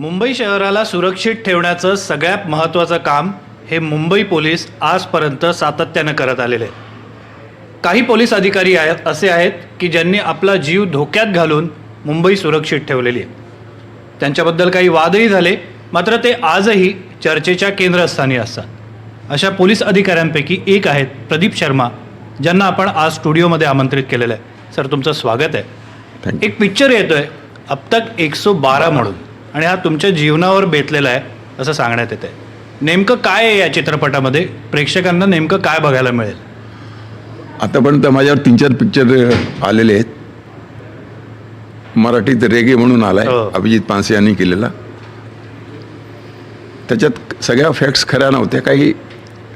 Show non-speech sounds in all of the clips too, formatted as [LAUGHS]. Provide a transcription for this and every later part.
मुंबई शहराला सुरक्षित ठेवण्याचं सगळ्यात महत्त्वाचं काम हे मुंबई पोलीस आजपर्यंत सातत्यानं करत आलेले आहे काही पोलीस अधिकारी आहेत असे आहेत की ज्यांनी आपला जीव धोक्यात घालून मुंबई सुरक्षित ठेवलेली आहे. त्यांच्याबद्दल काही वादही झाले मात्र ते आजही चर्चेच्या केंद्रस्थानी असतात. अशा पोलीस अधिकाऱ्यांपैकी एक आहेत प्रदीप शर्मा ज्यांना आपण आज स्टुडिओमध्ये आमंत्रित केलेलं आहे. सर तुमचं स्वागत आहे. एक पिक्चर येतोय अब तक एकशे बारा म्हणून. आणि हा तुमच्या जीवनावर बेतलेला आहे असं सांगण्यात येते नेमकं काय आहे या चित्रपटामध्ये? प्रेक्षकांना नेमकं काय बघायला मिळेल? आतापर्यंत माझ्यावर तीन चार पिक्चर आलेले आहेत. मराठीत रेगे म्हणून आलाय हो. अभिजित पानसे यांनी केलेला. त्याच्यात सगळ्या फॅक्ट्स खऱ्या नव्हत्या काही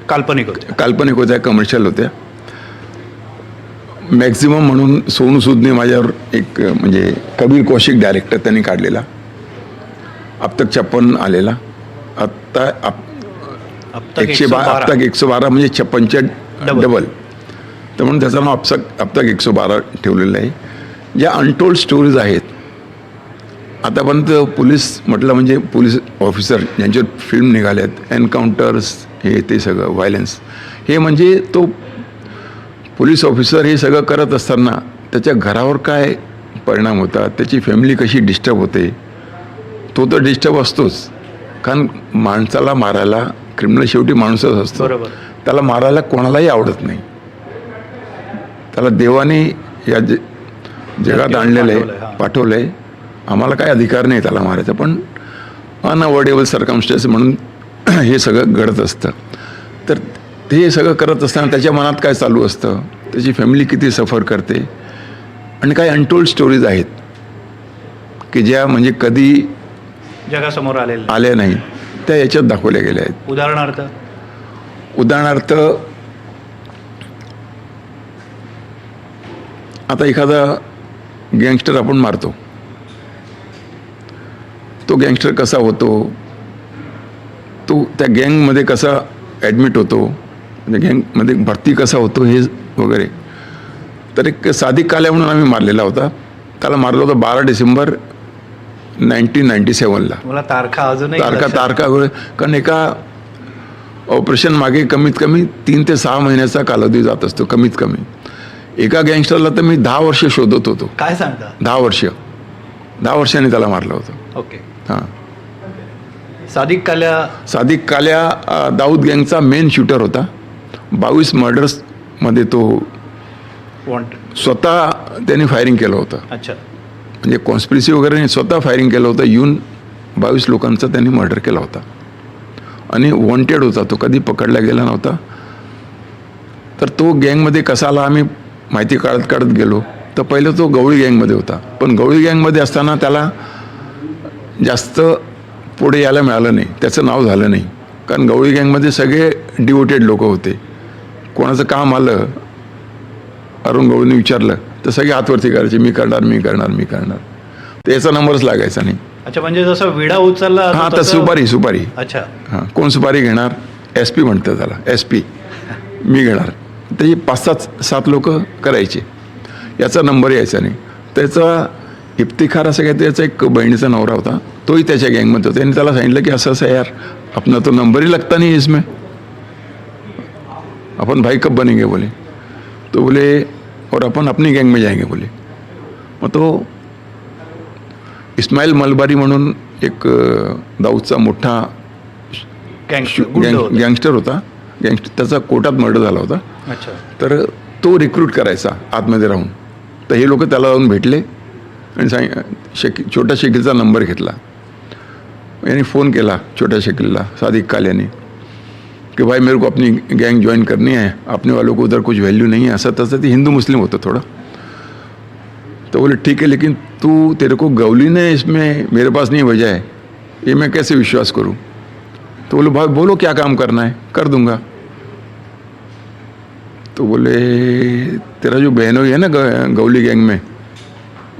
काल्पनिक होते काल्पनिक होत्या कमर्शियल होत्या. मॅक्झिमम म्हणून सोनू सूदने माझ्यावर एक म्हणजे कबीर कौशिक डायरेक्टर त्यांनी काढलेला. अब तक छप्पन आलेला. आत्ता आप एकशे बा अब तक एकशे बारा म्हणजे छप्पनच्या. डबल. तर म्हणून त्याचं नाव अपसक अब तक एकशे बारा ठेवलेलं आहे. ज्या अनटोल्ड स्टोरीज आहेत आतापर्यंत पोलीस म्हटलं म्हणजे पोलीस ऑफिसर ज्यांच्यावर फिल्म निघाल्यात एन्काउंटर्स हे ते सगळं व्हायलन्स हे म्हणजे तो पोलीस ऑफिसर हे सगळं करत असताना त्याच्या घरावर काय परिणाम होतात त्याची फॅमिली कशी डिस्टर्ब होते तो तर डिस्टर्ब असतोच. कारण माणसाला मारायला क्रिमिनल शेवटी माणूसच असतो. त्याला मारायला कोणालाही आवडत नाही. त्याला देवाने या ज जगात आणलेलं. आहे पाठवलं आहे आम्हाला काय अधिकार नाही त्याला मारायचा पण अनअवॉर्डेबल सर्कमस्टन्स म्हणून [CLEARS THROAT] हे सगळं घडत असतं. तर ते सगळं करत असताना त्याच्या मनात काय चालू असतं? त्याची फॅमिली किती सफर करते? आणि काही अनटोल्ड स्टोरीज आहेत. की ज्या म्हणजे कधी जगासमोर आलेलं. आल्या नाहीत त्या याच्यात दाखवल्या गेल्या आहेत. उदाहरणार्थ? उदाहरणार्थ आता एखादा गँगस्टर आपण मारतो. तो गँगस्टर कसा होतो? तो त्या गँगमध्ये कसा ॲडमिट होतो? म्हणजे गँगमध्ये भरती कसा होतो हे वगैरे. तर एक सादिक काल्या म्हणून आम्ही मारलेला होता. त्याला मारलं होतं बारा डिसेंबर नाईन्टीन नाईन्टी सेवनला. मला तारखा अजूनही तारखा लक्षात- तारखा वेळ कारण एका ऑपरेशन मागे कमीत कमी तीन ते सहा महिन्याचा कालावधी जात असतो कमीत कमी. एका गँगस्टरला तर मी दहा वर्ष शोधत होतो. काय सांगता? दहा वर्ष. दहा वर्षांनी त्याला मारलं होतं. ओके. हां. सादिक काल्या सादिक काल्या अ, दाऊद गँगचा मेन शूटर होता. बावीस मर्डर्समध्ये तो स्वतः त्यांनी फायरिंग केलं होतं. अच्छा. म्हणजे कॉन्स्पिरसी वगैरे स्वतः फायरिंग केलं होतं. येऊन बावीस लोकांचा त्यांनी मर्डर केला होता. आणि वॉन्टेड होता तो. कधी पकडला गेला नव्हता. तर तो गँगमध्ये कसा आला आम्ही माहिती काढत काढत गेलो. तर पहिलं तो गवळी गँगमध्ये होता. पण गवळी गँगमध्ये असताना त्याला जास्त पुढे यायला मिळालं नाही. त्याचं नाव झालं नाही. कारण गवळी गँगमध्ये सगळे डिवोटेड लोक होते. कोणाचं काम आलं अरुण गवळीने विचारलं तर सगळे हातवरती करायचे मी करणार मी करणार मी करणार. तर याचा नंबरच लागायचा नाही. अच्छा म्हणजे जसं विडा उचलला हां तर सुपारी सुपारी. अच्छा. हां कोण सुपारी घेणार? एस पी म्हणतं त्याला एस पी मी घेणार. त्याची पाच सात सात लोक करायचे. याचा नंबर यायचा नाही. त्याचा इफ्तिखार असं काय त्याचा एक बहिणीचा नवरा होता. तोही त्याच्या गँगमध्ये होता. त्यांनी त्याला सांगितलं की असं असं यार अपना तो नंबर ही लगता नहीं इसमें. अपन भाई कब बनेंगे बोले. तो बोले और अपन अपनी गैंग में जाएंगे बोले। मग तो इस्माईल मलबारी म्हणून एक दाऊदचा मोठा गँगस्टर गँग. गँगस्टर होता। गँगस्टर त्याचा कोर्टात मर्डर झाला होता। अच्छा। तर तो रिक्रूट करायचा आतमध्ये राहून. तर हे लोक त्याला जाऊन भेटले आणि सांग शकी छोट्या शकीलचा नंबर घेतला. याने फोन केला छोट्या शकीलला सादिक काल याने कि भाई मेरे को अपनी गैंग ज्वाइन करनी है, अपने वालों को उधर कुछ वैल्यू नहीं है असत असत ते हिंदू मुस्लिम होता थोड़ा। तो बोले, ठीक है, लेकिन तू तेरे को गौली ने इसमें मेरे पास नहीं भेजा है, ये मैं कैसे विश्वास करूँ? तो बोले, भाई, बोलो क्या काम करना है, कर दूँगा। तो बोले, तेरा जो बहनोई है ना गौली गैंग में,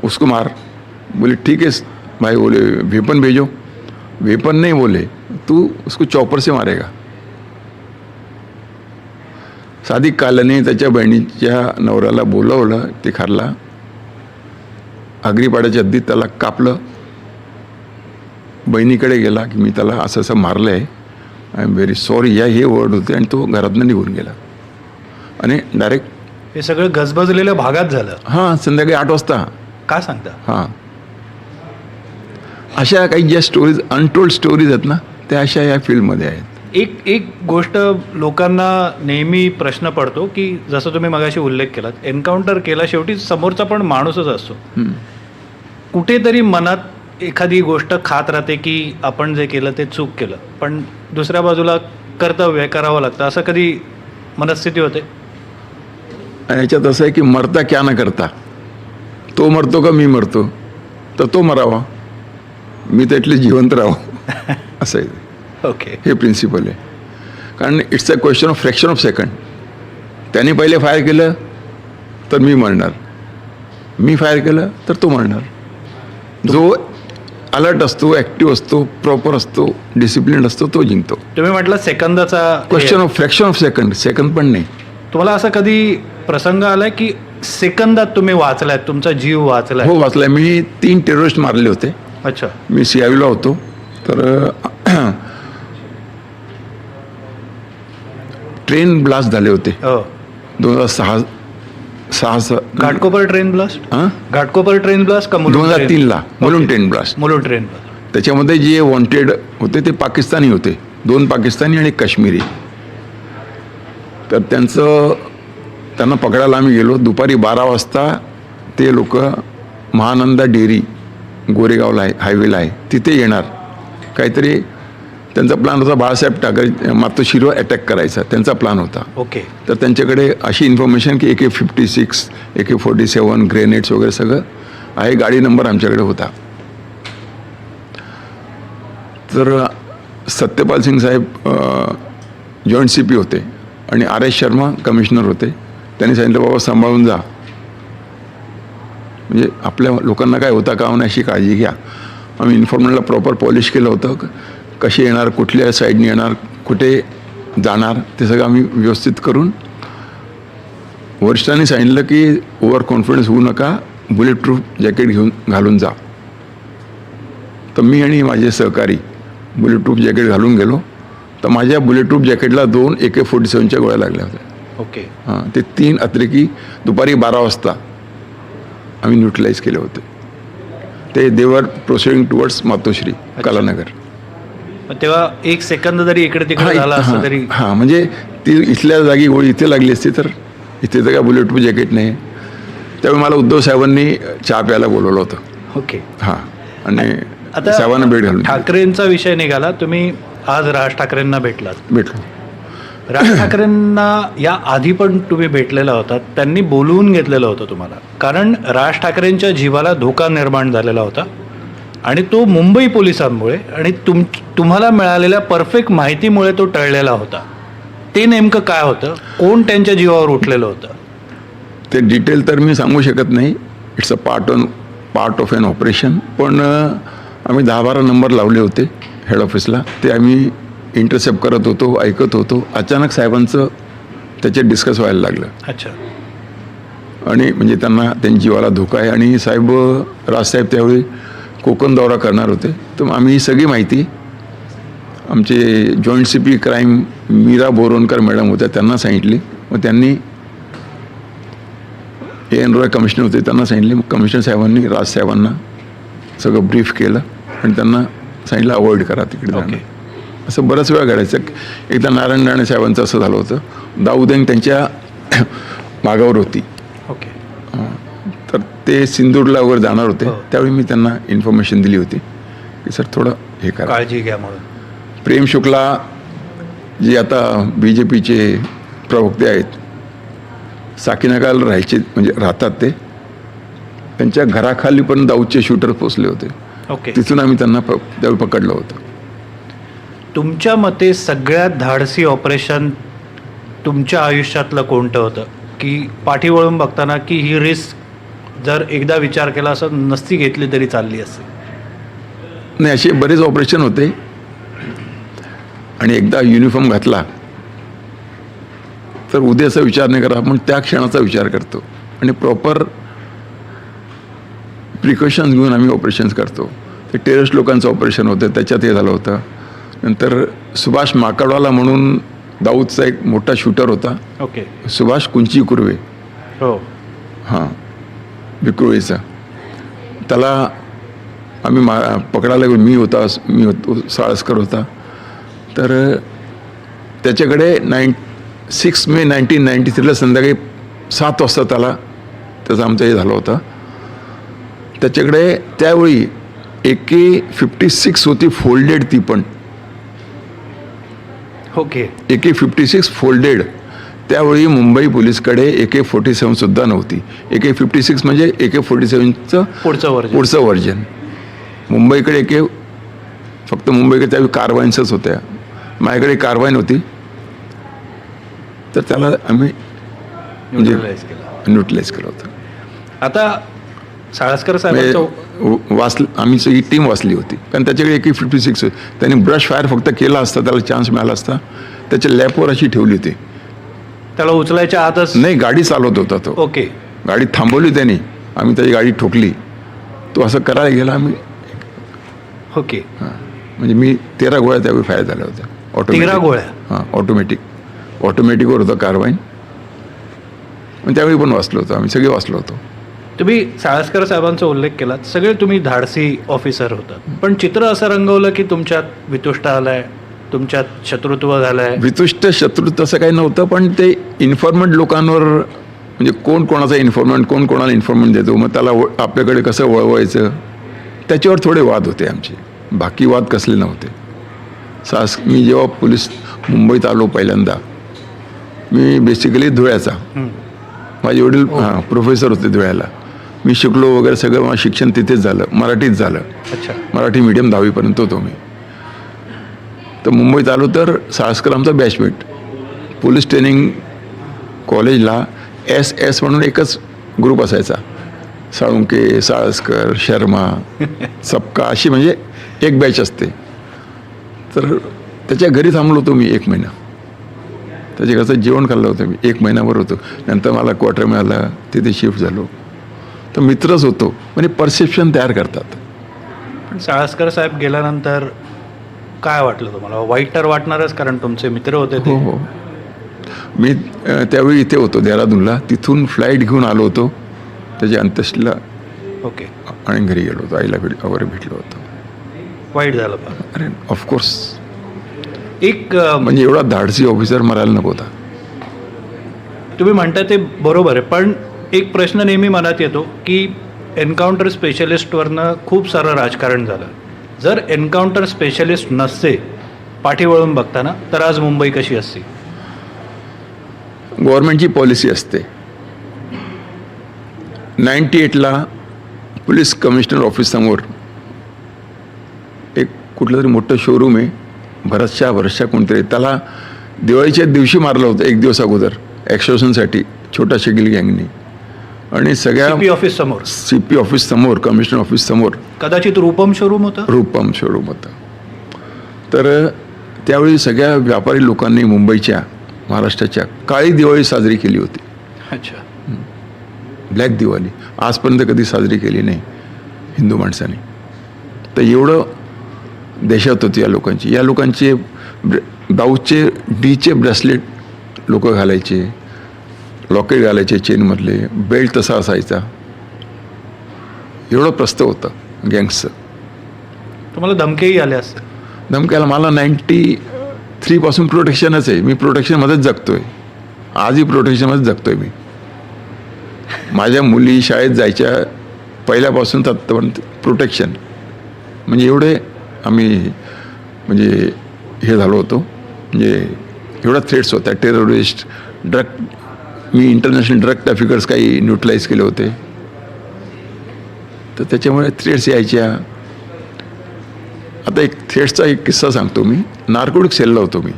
उसको मार। बोले, ठीक है, भाई, बोले वेपन भेजो। वेपन नहीं बोले, तू उसको चॉपर से मारेगा। सादिक कालाने त्याच्या बहिणीच्या नवऱ्याला बोलावलं ते खारला. आगरीपाड्याच्या हद्दीत त्याला कापलं. बहिणीकडे गेला की मी त्याला असं असं मारलं आहे आय एम व्हेरी सॉरी या हे वर्ड होते आणि तो घरातनं निघून गेला. आणि डायरेक्ट हे सगळं गजबजलेल्या भागात झालं. हां संध्याकाळी आठ वाजता. का सांगता? हां. अशा काही ज्या स्टोरीज अनटोल्ड स्टोरीज आहेत ना त्या अशा या फील्डमध्ये आहेत. एक एक गोष्ट लोकांना नेहमी प्रश्न पडतो की जसं तुम्ही मगाशी उल्लेख केलात एन्काउंटर केला शेवटी समोरचा पण माणूसच असतो. कुठेतरी मनात एखादी गोष्ट खात राहते की आपण जे केलं ते चूक केलं पण दुसऱ्या बाजूला कर्तव्य करावं लागतं. असं कधी मनस्थिती होते? आणि याच्यात असं आहे की मरता क्या न करता? तो मरतो का मी मरतो? तर तो मरावा. मी तर ॲटलीस्ट जिवंत राहावं. [LAUGHS] असं आहे. ओके हे प्रिन्सिपल आहे. कारण it's a question of fraction of second त्याने पहिले फायर केलं तर मी मरणार. मी फायर केलं तर तो मरणार. जो अलर्ट असतो ॲक्टिव्ह असतो प्रॉपर असतो डिसिप्लिन असतो तो जिंकतो. तुम्ही म्हटलं सेकंदाचा question of fraction of second second पण नाही. तुम्हाला असं कधी प्रसंग आलाय की सेकंदात तुम्ही वाचलाय तुमचा जीव वाचलाय? हो वाचलाय. मी तीन टेररिस्ट मारले होते. अच्छा. मी सी आय होतो. तर ट्रेन ब्लास्ट झाले होते. हो. दोन हजार सहा सहा घाटकोपर ट्रेन ब्लास्ट हां? घाटकोपर ट्रेन ब्लास्ट का दोन हजार तीनला Mulund train blast Mulund train त्याच्यामध्ये जे वॉन्टेड होते ते पाकिस्तानी होते. दोन पाकिस्तानी आणि एक काश्मीरी. तर त्यांचं त्यांना पकडायला आम्ही गेलो. दुपारी बारा वाजता ते लोक महानंदा डेअरी गोरेगावला आहे हायवेला आहे. तिथे येणार. काहीतरी त्यांचा प्लॅन होता बाळासाहेब ठाकरे मातोश्रीवर अटॅक करायचा. त्यांचा प्लॅन होता. ओके तर त्यांच्याकडे अशी इन्फॉर्मेशन की A K fifty six A K forty seven grenades वगैरे सगळं आहे गाडी नंबर आमच्याकडे होता. तर सत्यपाल सिंग साहेब जॉईंट सी पी होते आणि आर एस शर्मा कमिशनर होते. त्यांनी सांगितलं बाबा सांभाळून जा. म्हणजे आपल्या लोकांना काय होता का नाही अशी काळजी घ्या. आम्ही इन्फॉर्मेशनला प्रॉपर पॉलिश केलं होतं. कसे येणार कुठल्या साईडने येणार कुठे जाणार ते सगळं आम्ही व्यवस्थित करून वरिष्ठांनी सांगितलं की ओव्हर कॉन्फिडन्स होऊ नका बुलेट प्रूफ जॅकेट घेऊन घालून जा. तर मी आणि माझे सहकारी बुलेट प्रूफ जॅकेट घालून गेलो. तर माझ्या बुलेट प्रूफ जॅकेटला दोन ए के फोर्टी सेवनच्या गोळ्या लागल्या होत्या. ओके. हां ते तीन अतिरेकी दुपारी बारा वाजता आम्ही न्यूट्रलाइज केले होते. They were proceeding towards Matoshree Kalanagar. तेव्हा एक सेकंद जरी इकडे तिकडे झाला असता हा, तरी हा म्हणजे ती इथल्या जागी गोळी इथे लागली असती तर इथे तर काय बुलेट प्रूफ जॅकेट नाही. त्यावेळी मला उद्धव साहेबांनी चहा प्यायला बोलवलं होतं. ओके. हां आणि आता साहेबांना भेट घालून ठाकरेंचा विषय निघाला. तुम्ही आज राज ठाकरेंना भेटलात. भेटलो. राज ठाकरेंना या आधी पण तुम्ही भेटलेला होता. त्यांनी बोलवून घेतलेलं होतं तुम्हाला. कारण राज ठाकरेंच्या जीवाला धोका निर्माण झालेला होता. आणि तो मुंबई पोलिसांमुळे आणि तुम तुम्हाला मिळालेल्या परफेक्ट माहितीमुळे तो टळलेला होता. ते नेमकं काय होतं? कोण त्यांच्या जीवावर उठलेलं होतं? ते डिटेल तर मी सांगू शकत नाही. It's a part on part of an operation पण आम्ही दहा बारा नंबर लावले होते हेड ऑफिसला ते आम्ही इंटरसेप्ट करत होतो ऐकत होतो. अचानक साहेबांचं त्याच्यात डिस्कस व्हायला लागलं. अच्छा. आणि म्हणजे त्यांना त्यांच्या जीवाला धोका आहे. आणि साहेब राजसाहेब त्यावेळी कोकण दौरा करणार होते. तर आम्ही ही सगळी माहिती आमचे joint C P crime Meera Borwankar madam होत्या त्यांना सांगितली. मग त्यांनी ए एन रॉय कमिशनर होते त्यांना सांगितले. मग कमिशनर साहेबांनी राजसाहेबांना सगळं ब्रीफ केलं आणि त्यांना सांगितलं अवॉइड करा तिकडे ओके. असं बऱ्याच वेळा घडायचं. एकदा नारायण राणे साहेबांचं असं झालं होतं. दाऊदेंग त्यांच्या [COUGHS] मागावर होती. ओके तर ते सिंदूरला वगैरे जाणार होते हो. त्यावेळी मी त्यांना इन्फॉर्मेशन दिली होती की सर थोडं हे करा. काळजी घ्या म्हणून. प्रेम शुक्ला जे आता बी जे पीचे प्रवक्ते आहेत साकीनगाला राहायचे म्हणजे राहतात ते त्यांच्या घराखाली पण दाऊदचे शूटर पोचले होते. ओके. तिथून आम्ही त्यांना प त्यावेळी पकडलं होतं. तुमच्या मते सगळ्यात धाडसी ऑपरेशन तुमच्या आयुष्यातलं कोणतं होतं? की पाठी वळून बघताना की ही रिस्क जर एकदा विचार केला असं नसती घेतली तरी चालली असते. नाही असे बरेच ऑपरेशन होते. आणि एकदा युनिफॉर्म घातला तर उद्याचा विचार नाही करा आपण त्या क्षणाचा विचार करतो. आणि प्रॉपर प्रिकॉशन्स घेऊन आम्ही ऑपरेशन्स करतो. ते टेररिस्ट लोकांचं ऑपरेशन होतं त्याच्यात हे झालं होतं. नंतर सुभाष माकडवाला म्हणून दाऊदचा एक मोठा शूटर होता. ओके सुभाष कुंची कुर्वे हो. हां. विक्रोळीचा त्याला आम्ही मा पकडायला गेलो. मी होता मी होतो साळसकर होता. तर त्याच्याकडे nine six May nineteen ninety थ्रीला संध्याकाळी सात वाजता त्याला त्याचं आमचं हे झालं होतं. त्याच्याकडे त्यावेळी ए के फिफ्टी सिक्स होती फोल्डेड ती पण. Okay A K fifty six folded. त्यावेळी मुंबई पोलीसकडे ए के फोर्टी सेवनसुद्धा नव्हती. ए के फिफ्टी सिक्स म्हणजे ए के फोर्टी सेवनचं पुढचं वर्ष पुढचं व्हर्जन मुंबईकडे एक फक्त मुंबईकडे त्यावेळी कारवाईन्सच होत्या. माझ्याकडे कारवाईन होती. तर त्याला आम्ही म्हणजे Neutralize केलं. न्यूट्रलाइज केलं होतं. आता साळसकर साहेबांचं म्हणजे वाच आम्ही सगळी टीम वाचली होती. कारण त्याच्याकडे एक फिफ्टी सिक्स त्यांनी ब्रश फायर फक्त केला असता त्याला चान्स मिळाला असता. त्याच्या लॅपवर अशी ठेवली होती. त्याला उचलायच्या आतच? नाही गाडी चालवत होता तो. ओके. गाडी थांबवली त्यांनी. आम्ही त्याची गाडी ठोकली. तो असं करायला गेला आम्ही ओके. हां. म्हणजे मी तेरा गोळ्या त्यावेळी फायर झाल्या होत्या. तेरा गोळ्या? हां ऑटोमॅटिक ऑटोमॅटिकवर होतं कारवाईन पण त्यावेळी पण वाचलो होतो आम्ही सगळे वाचलो होतो. तुम्ही साळसकर साहेबांचा उल्लेख केला सगळे तुम्ही धाडसी ऑफिसर होतात. पण चित्र असं रंगवलं की तुमच्यात वितुष्ट आलाय? तुमच्यात शत्रुत्व झालंय? वितुष्ट शत्रू तसं काही नव्हतं पण ते इन्फॉर्मंट लोकांवर म्हणजे कोण कोणाचा इन्फॉर्मंट कोण कोणाला इन्फॉर्मंट देतो? मग त्याला आपल्याकडे कसं वळवायचं? त्याच्यावर थोडे वाद होते आमचे. बाकी वाद कसले नव्हते. सास मी जेव्हा पोलीस मुंबईत आलो पहिल्यांदा मी बेसिकली धुळ्याचा. हं. माझे वडील हां. प्रोफेसर होते धुळ्याला. मी शिकलो वगैरे सगळं माझं शिक्षण तिथेच झालं मराठीत झालं. अच्छा. मराठी मीडियम दहावीपर्यंत होतो मी. तर मुंबईत आलो तर साळसकर आमचा बॅचमेट पोलीस ट्रेनिंग कॉलेजला एस एस म्हणून एकच ग्रुप असायचा. साळुंके साळसकर शर्मा [LAUGHS] सपका अशी म्हणजे एक बॅच असते. तर त्याच्या घरी थांबलो होतो मी एक महिना. त्याच्या घरचं जेवण खाल्लं होतं मी. एक महिनाभर होतो. नंतर मला क्वार्टर मिळाला. तिथे शिफ्ट झालो. तर मित्रच होतो. म्हणजे परसेप्शन तयार करतात. साळसकर साहेब गेल्यानंतर काय वाटलं तुम्हाला? वाईट तर वाटणारच कारण तुमचे मित्र होते हो ते. हो मी अ, त्यावेळी इथे होतो देहरादूनला. तिथून फ्लाईट घेऊन आलो होतो. त्याच्या अंत्येष्टीला ओके. आणि घरी गेलो होतो. आईला भेट वगैरे भेटलो होतो. वाईट झालं पण. अरे ऑफकोर्स एक अं, म्हणजे एवढा धाडसी ऑफिसर मरायला नको होता. तुम्ही म्हणता ते बरोबर आहे पण एक प्रश्न नेहमी मनात येतो की एन्काउंटर स्पेशलिस्टवरनं खूप सारं राजकारण झालं. जर एन्काउंटर स्पेशलिस्ट नसते पाठी वळून बघताना तर आज मुंबई कशी असते? गव्हर्नमेंटची पॉलिसी असते. नाईन्टी एटला पोलीस कमिशनर ऑफिससमोर एक कुठलं तरी मोठं शोरूम आहे. भरतशा भरतशा कोणतरी. त्याला दिवाळीच्या दिवशी मारलं होतं एक दिवस अगोदर. ॲक्शोशनसाठी छोटा शेगिल गँगनी आणि सगळ्या सीपी ऑफिस समोर. सी पी ऑफिस समोर कमिशनर ऑफिस समोर. कदाचित रूपम शोरूम होतं? रूपम शोरूम होतं. तर त्यावेळी सगळ्या व्यापारी लोकांनी मुंबईच्या महाराष्ट्राच्या काळी दिवाळी साजरी केली होती. अच्छा. ब्लॅक दिवाळी. आजपर्यंत कधी साजरी केली नाही हिंदू माणसाने. तर एवढं देशात होती या लोकांची. या लोकांचे ब्र- दाऊदचे डीचे ब्रेसलेट लोक घालायचे. लॉकेट घालायचे चेनमधले बेल्ट तसा असायचा. एवढं प्रस्त होतं गँग्सचं तुम्हाला धमकेही आले असते धमक्याला मला नाईन्टी थ्रीपासून प्रोटेक्शनच आहे. मी प्रोटेक्शनमध्येच जगतोय. आजही प्रोटेक्शनमध्येच जगतोय मी. माझ्या मुली शाळेत जायच्या पहिल्यापासून तर प्रोटेक्शन म्हणजे एवढे आम्ही म्हणजे हे झालो होतो. म्हणजे एवढा थ्रेट्स होत्या. टेररिस्ट ड्रग मी इंटरनॅशनल ड्रग ट्रॅफिकर्स काही न्यूट्रलाइज केले होते. तर त्याच्यामुळे थ्रेट्स यायच्या. आता एक थेट्सचा एक किस्सा सांगतो मी. नार्कोटिक सेलला होतो मी.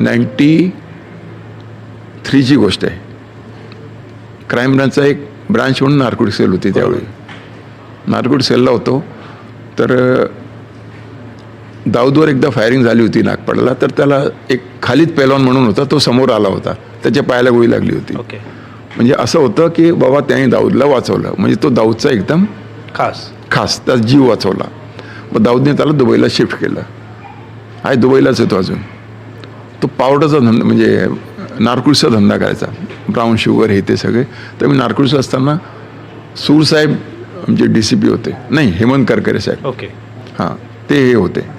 नाईन्टी थ्रीची गोष्ट आहे. क्राईम ब्रांचचा एक ब्रांच म्हणून नार्कोटिक सेल होती त्यावेळी. नार्कोटिक सेलला होतो. तर दाऊदवर एकदा फायरिंग झाली होती नागपाडाला तर त्याला एक खालिद पेलवान म्हणून होता तो समोर आला होता. त्याच्या पायाला गोळी लागली होती. ओके. म्हणजे असं होतं की बाबा त्याने दाऊदला वाचवलं. म्हणजे तो दाऊदचा एकदम खास. खास त्याचा जीव वाचवला. मग दाऊदने त्याला दुबईला शिफ्ट केलं. आहे दुबईलाच येतो अजून. तो पावडरचा धंदा म्हणजे नारकुळचा धंदा करायचा. ब्राऊन शुगर हे ते सगळे. तर मी नारकुळचं असताना सूरसाहेब म्हणजे डी सी पी होते. नाही हेमंत करकरे साहेब. ओके. हां ते हे होते.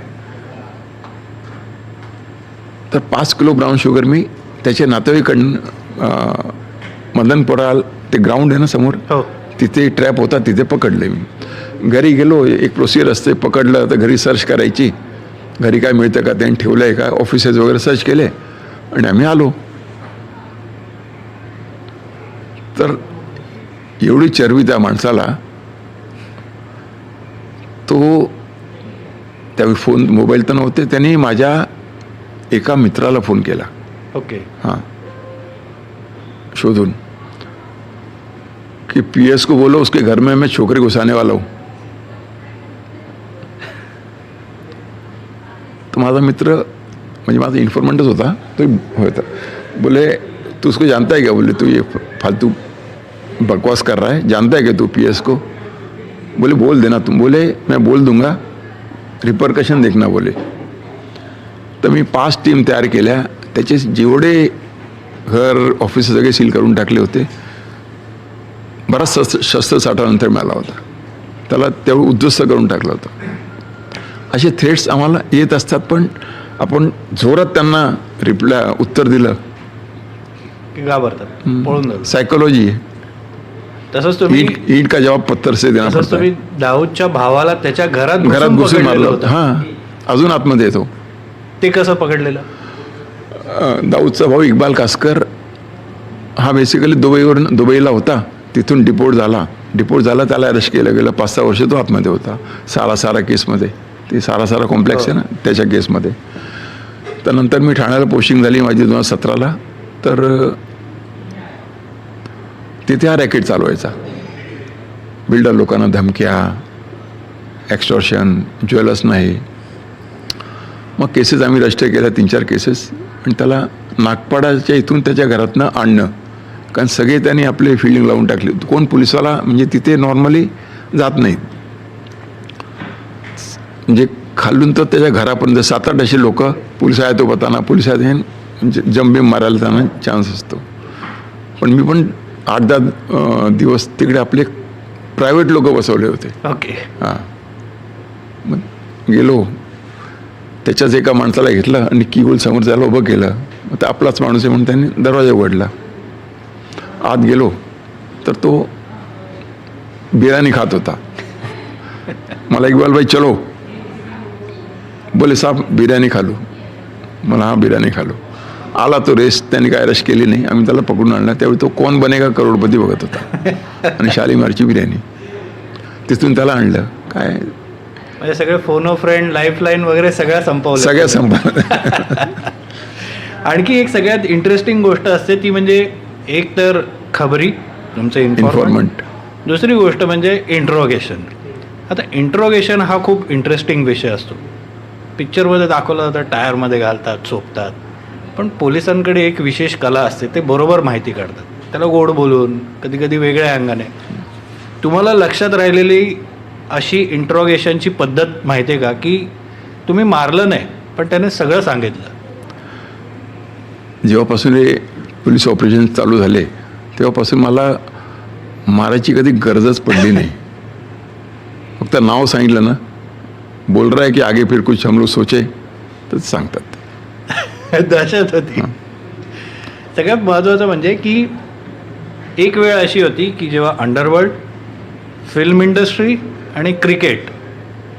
तर पाच किलो ब्राऊन शुगर मी त्याच्या नातेवाईकडनं मदन पडाल ते ग्राउंड आहे ना समोर हो. तिथे ट्रॅप होता तिथे पकडले मी. घरी गेलो एक प्रोसिजर असते पकडलं तर घरी सर्च करायची. घरी काय मिळतं का त्यांनी ठेवलं आहे का ऑफिसेस वगैरे सर्च केले आणि आम्ही आलो. तर एवढी चरबी त्या माणसाला तो त्यावेळी फोन मोबाईल तर नव्हते त्यांनी माझ्या एका मित्राला फ़ोन केला. ओके. हाँ. शोधून. कि पीएस को बोलो उसके घर में मैं छोकरे घुसाने वाला हूँ. तो माझा मित्र म्हणजे माझा इन्फॉर्मंटच होता तो होता बोले तू उसको जानता है क्या? बोले तू ये फालतू बकवास कर रहा है. जानता है क्या तू पीएस को? बोले बोल देना तुम. बोले मैं बोल दूँगा. रिपरकशन देखना बोले. तर मी पाच टीम तयार केल्या. त्याचे जेवढे घर ऑफिस सगळे सील करून टाकले होते. बराच शस्त्र शस्त्रसाठा नंतर मिळाला होता. त्याला तेवढं उद्ध्वस्त करून टाकलं होतं. असे थ्रेट्स आम्हाला येत असतात पण आपण जोरात त्यांना रिप्लाय उत्तर दिलं. की घाबरतात पळून जातात. सायकोलॉजी आहे तसंच तुम्ही ईट ईट का जवाब पत्थर से देना तसंच पडता है. तुम्ही दाऊदच्या भावाला त्याच्या घरात घरात घुसून पकडलेलं मारलं. होतं. होतं. हां. अजून आतमध्ये येतो. ते कसं पकडलेलं? दाऊदचा भाऊ इक्बाल कासकर हा बेसिकली दुबईवरून दुबईला होता. तिथून डिपोर्ट झाला. डिपोर्ट झाला त्याला अरेस्ट केलं गेलं. पाच सहा वर्ष तो आतमध्ये होता. सारा सारा केसमध्ये. ते सारा सारा कॉम्प्लेक्स आहे ना त्याच्या केसमध्ये. तर नंतर मी ठाण्याला पोस्टिंग झाली माझी दोन हजार सतराला. तर तिथे हा रॅकेट चालवायचा. बिल्डर लोकांना धमक्या एक्स्टॉर्शन ज्वेलर्स नाही. मग केसेस आम्ही रजिस्टर केल्या तीन चार केसेस आणि त्याला नागपाडाच्या इथून त्याच्या घरातनं आणणं. कारण सगळे त्यांनी आपले फिल्डिंग लावून टाकले. कोण पोलिसवाला म्हणजे तिथे नॉर्मली जात नाहीत. म्हणजे खालून तर त्याच्या घरापर्यंत सात आठ असे लोक पोलीस आहे तो पताना पोलीस आहेत हे म्हणजे जम्बिम मारायला त्यांना चान्स असतो. पण मी पण आठ दहा दिवस तिकडे आपले प्रायव्हेट लोक बसवले होते. ओके हां. मग गेलो. त्याच्याच एका माणसाला घेतलं आणि कीगोल समोर त्याला उभं केलं. तर आपलाच माणूस आहे म्हणून त्यांनी दरवाजा उघडला. आत गेलो तर तो बिर्याणी खात होता. मला इकबाल भाई चलो. बोले साहेब बिर्याणी खालो. मला हा बिर्याणी खालो. आला तो रेस त्यांनी काय रश केली नाही. आम्ही त्याला पकडून आणला. त्यावेळी तो कोण बनेगा करोडपती बघत होता. आणि शालीमारची बिर्याणी. तिथून त्याला आणलं. काय म्हणजे सगळे फोन फ्रेंड लाईफ लाईन वगैरे सगळ्या संपवल्या. सगळ्या संपा [LAUGHS] आणखी एक सगळ्यात इंटरेस्टिंग गोष्ट असते ती म्हणजे एक तर खबरी तुमचं इन्फॉर्मंट इन्फॉर्मंट दुसरी गोष्ट म्हणजे इंट्रोगेशन आता इंट्रोगेशन हा खूप इंटरेस्टिंग विषय असतो. पिक्चरमध्ये दाखवलं जातं टायरमध्ये घालतात चोपतात पण पोलिसांकडे एक विशेष कला असते ते बरोबर माहिती काढतात. त्याला गोड बोलून कधी कधी वेगळ्या अंगाने. तुम्हाला लक्षात राहिलेली अशी इंट्रोगेशनची पद्धत माहिती आहे का? की तुम्ही मारलं नाही पण त्याने सगळं सांगितलं. जेव्हापासून हे पोलीस ऑपरेशन चालू झाले तेव्हापासून मला मारायची कधी गरजच पडली नाही. फक्त नाव सांगितलं ना बोल रहा है की आगे फिर कुछ हम लोग सोचे तर सांगतात. [LAUGHS] दहशत होती. सगळ्यात महत्त्वाचं म्हणजे की एक वेळ अशी होती की जेव्हा अंडरवर्ल्ड फिल्म इंडस्ट्री आणि क्रिकेट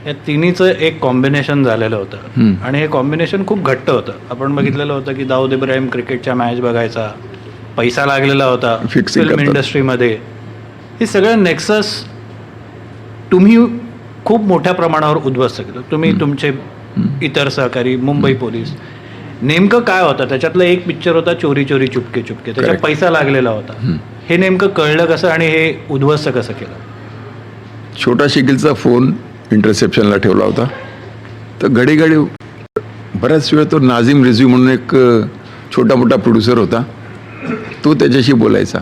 या तिन्हीचं एक कॉम्बिनेशन झालेलं होतं. आणि हे कॉम्बिनेशन खूप घट्ट होतं. आपण बघितलेलं होतं की दाऊद इब्राहिम क्रिकेटच्या मॅच बघायचा पैसा लागलेला होता फिल्म. इंडस्ट्रीमध्ये हे सगळं नेक्सस तुम्ही खूप मोठ्या प्रमाणावर उद्ध्वस्त केलं. तुम्ही तुमचे इतर सहकारी मुंबई पोलीस नेमकं काय होतं? त्याच्यातलं एक पिक्चर होता चोरी चोरी चुपके चुपके. त्याच्यात. पैसा लागलेला होता. हे नेमकं कळलं कसं आणि हे उद्ध्वस्त कसं केलं? छोटा शिकीलचा फोन इंटरसेप्शनला ठेवला होता. तर घडी घडी बऱ्याच वेळ तो नाझिम रिझ्यू म्हणून एक छोटा मोठा प्रोड्युसर होता. तो त्याच्याशी बोलायचा.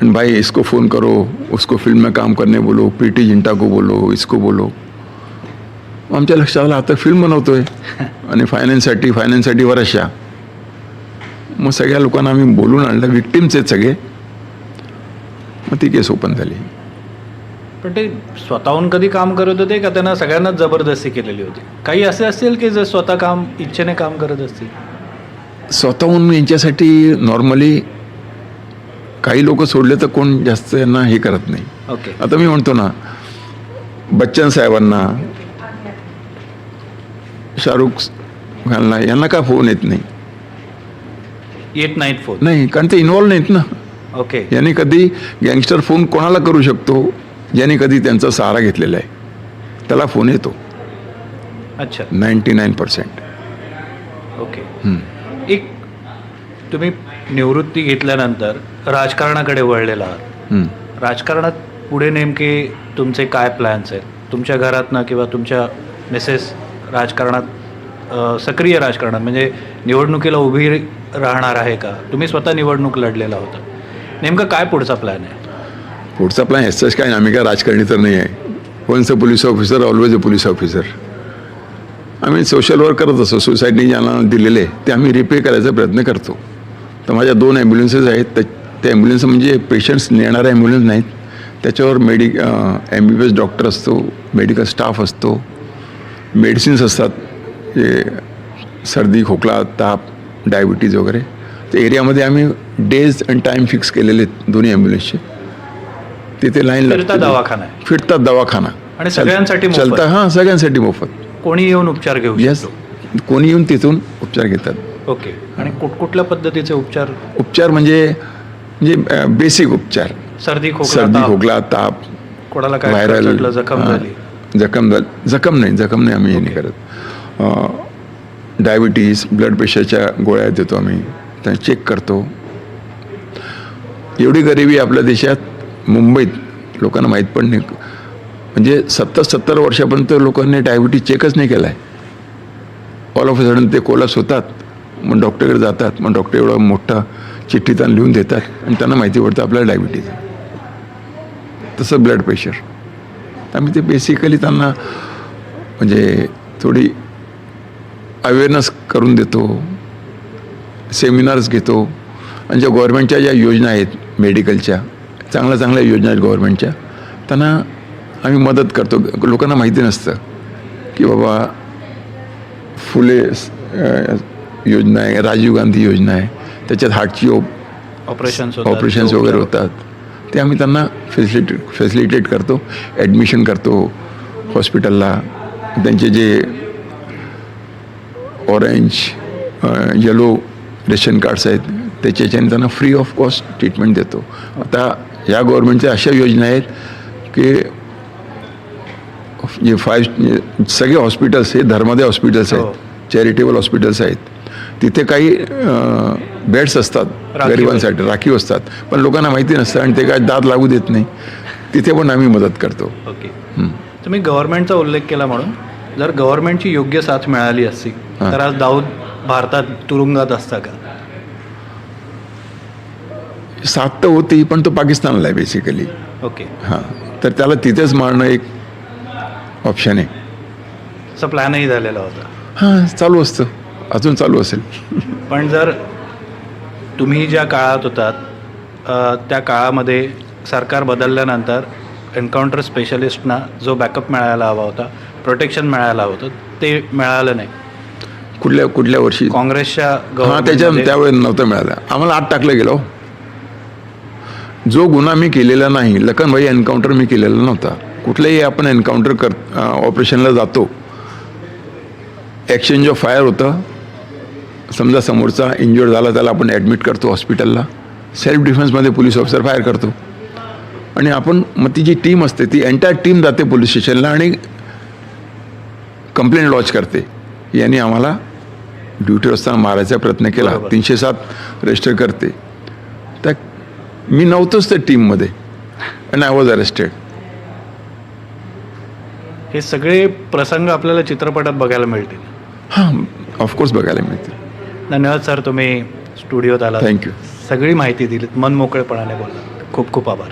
आणि भाई इसको फ़ोन करो उसको फिल्म में काम करने बोलो प्रीटी जिंटा को बोलो इसको बोलो. आमच्या लक्षात आलं आता फिल्म बनवतोय. आणि फायनान्ससाठी फायनान्ससाठी वर्षा मग सगळ्या लोकांना आम्ही बोलून आणलं. विक्टिम्स आहेत सगळे. मग ती केस ओपन झाली. पण ते स्वतःहून कधी काम करत होते का त्यांना सगळ्यांनाच जबरदस्ती केलेली होती? काही असे असतील की जे स्वतः काम इच्छेने काम करत असतील? स्वतःहून यांच्यासाठी नॉर्मली काही लोक सोडले तर कोण जास्त यांना हे करत नाही. ओके आता मी म्हणतो ना बच्चन साहेबांना शाहरुख खानला यांना का फोन येत नाही? येत नाहीत फोन. नाही कारण ते इन्व्हॉल्व नाहीत ना. ओके यांनी कधी गँगस्टर फोन कोणाला करू शकतो? ज्याने कधी त्यांचा सहारा घेतलेला आहे. त्याला फोन येतो. अच्छा. नाईन्टी नाईन पर्सेंट ओके एक तुम्ही निवृत्ती घेतल्यानंतर राजकारणाकडे वळलेला आहात. राजकारणात पुढे नेमके तुमचे काय प्लॅन्स आहेत? तुमच्या घरातनं किंवा तुमच्या मिसेस राजकारणात सक्रिय राजकारणात म्हणजे निवडणुकीला उभी राहणार आहे का? तुम्ही स्वतः निवडणूक लढलेला होता. नेमकं काय पुढचा प्लॅन आहे? पुढचा प्लॅन याचाच काय नाही. आम्ही काय राजकारणी तर नाही आहे. Once a police officer always a police officer आम्ही सोशल वर्क करत असतो. सोसायटीने ज्यांना दिलेले ते आम्ही रिपे करायचा प्रयत्न करतो. तर माझ्या दोन ॲम्ब्युलन्सेस आहेत. त्या त्या ॲम्ब्युलन्स म्हणजे पेशंट्स नेणारे ॲम्ब्युलन्स नाहीत. त्याच्यावर मेडि M B B S doctor असतो मेडिकल स्टाफ असतो. मेडिसिन्स असतात. जे सर्दी खोकला ताप डायबिटीज वगैरे. त्या एरियामध्ये आम्ही डेज अँड टाईम फिक्स केलेले आहेत दोन्ही ॲम्ब्युलन्सचे तिथे लाईन फिरता दवाखाना आहे. फिरतात दवाखाना. आणि सगळ्यांसाठी मोफत. चलता. हां सगळ्यांसाठी मोफत. कोणी येऊन उपचार घेऊ यस शकतो. कोणी येऊन तिथून उपचार घेतात. ओके. आणि कुठ कुठल्या पद्धतीचे उपचार? उपचार म्हणजे म्हणजे बेसिक उपचार. सर्दी खोकला सर्दी ताप, खोकला ताप. कोणाला काय व्हायरल चटलं, जखम झाली? जखम झाली. जखम नाही जखम नाही आम्ही हे नाही करत. डायबिटीज ब्लड प्रेशरच्या गोळ्या देतो आम्ही. त्या चेक करतो. एवढी गरिबी आपल्या देशात मुंबईत लोकांना माहीत पण नाही. म्हणजे सत्तर सत्तर वर्षापर्यंत लोकांनी डायबिटीज चेकच नाही केला आहे ऑल ऑफ अ सडन ते कोलास होतात. मग डॉक्टरकडे जातात. मग डॉक्टर एवढा मोठा चिठ्ठी त्यांना लिहून देतात. आणि त्यांना माहिती पडतं आपल्याला डायबिटीज तसं ब्लड प्रेशर आम्ही ते बेसिकली त्यांना म्हणजे थोडी अवेअरनेस करून देतो. सेमिनार्स घेतो. आणि ज्या गव्हर्नमेंटच्या ज्या योजना आहेत मेडिकलच्या चांगल्या चांगल्या योजना आहेत गव्हर्नमेंटच्या त्यांना आम्ही मदत करतो. लोकांना माहिती नसतं की बाबा फुले योजना आहे राजीव गांधी योजना आहे. त्याच्यात हार्टची ऑप ऑपरेशन्स ऑपरेशन्स वगैरे होतात. ते आम्ही त्यांना फॅसिलिटेट फॅसिलिटेट करतो. ॲडमिशन करतो हॉस्पिटलला त्यांचे जे ऑरेंज येलो रेशन कार्ड्स आहेत. त्याच्याच्याने त्यांना फ्री ऑफ कॉस्ट ट्रीटमेंट देतो. आता या गव्हर्नमेंटच्या अशा योजना आहेत की जे फाईव्ह सगळे हॉस्पिटल्स हे धर्मादय हॉस्पिटल्स हो. आहेत चॅरिटेबल हॉस्पिटल्स आहेत. तिथे काही बेड्स असतात गरिबांसाठी राखीव असतात. पण लोकांना माहिती नसतं आणि ते काय दाद लागू देत नाही. तिथे पण आम्ही मदत करतो. ओके. तुम्ही गव्हर्नमेंटचा उल्लेख केला म्हणून. जर गव्हर्नमेंटची योग्य साथ मिळाली असती हां. तर आज दाऊद भारतात तुरुंगात असता का? साथ तर होती पण तो पाकिस्तानला आहे बेसिकली ओके हां. तर त्याला तिथेच मारणं एक ऑप्शन आहे. असा प्लॅनही झालेला होता. हां चालू असतं. अजून चालू असेल. [LAUGHS] पण जर तुम्ही ज्या काळात होतात अ, त्या काळामध्ये सरकार बदलल्यानंतर एन्काउंटर स्पेशलिस्टना जो बॅकअप मिळायला हवा होता प्रोटेक्शन मिळायला होतं ते मिळालं नाही. कुठल्या कुठल्या वर्षी? काँग्रेसच्या हां governmentमध्ये- त्यावेळेस नव्हतं मिळालं. आम्हाला आत टाकलं गेलो. जो गुन्हा मी केलेला नाही लखनभाई एन्काउंटर मी केलेला नव्हता. कुठलंही आपण एन्काउंटर कर ऑपरेशनला जातो. एक्सचेंज ऑफ फायर होतं. समजा समोरचा इंज्युअर झाला त्याला आपण ॲडमिट करतो हॉस्पिटलला सेल्फ डिफेन्समध्ये पोलीस ऑफिसर फायर करतो. आणि आपण मग ती जी टीम असते ती एंटायर टीम जाते पोलीस स्टेशनला आणि कंप्लेंट लॉन्च करते. यांनी आम्हाला ड्युटीवर असताना मारायचा प्रयत्न केला. तीनशे सात रजिस्टर करते. तर मी नव्हतोच त्या टीममध्ये अँड आय वॉज अरेस्टेड हे सगळे प्रसंग आपल्याला चित्रपटात बघायला मिळतील. हां ऑफकोर्स बघायला मिळते धन्यवाद सर. तुम्ही स्टुडिओत आला थँक्यू सगळी माहिती दिलीत. मन मोकळेपणाने बोलला खूप खूप आभार.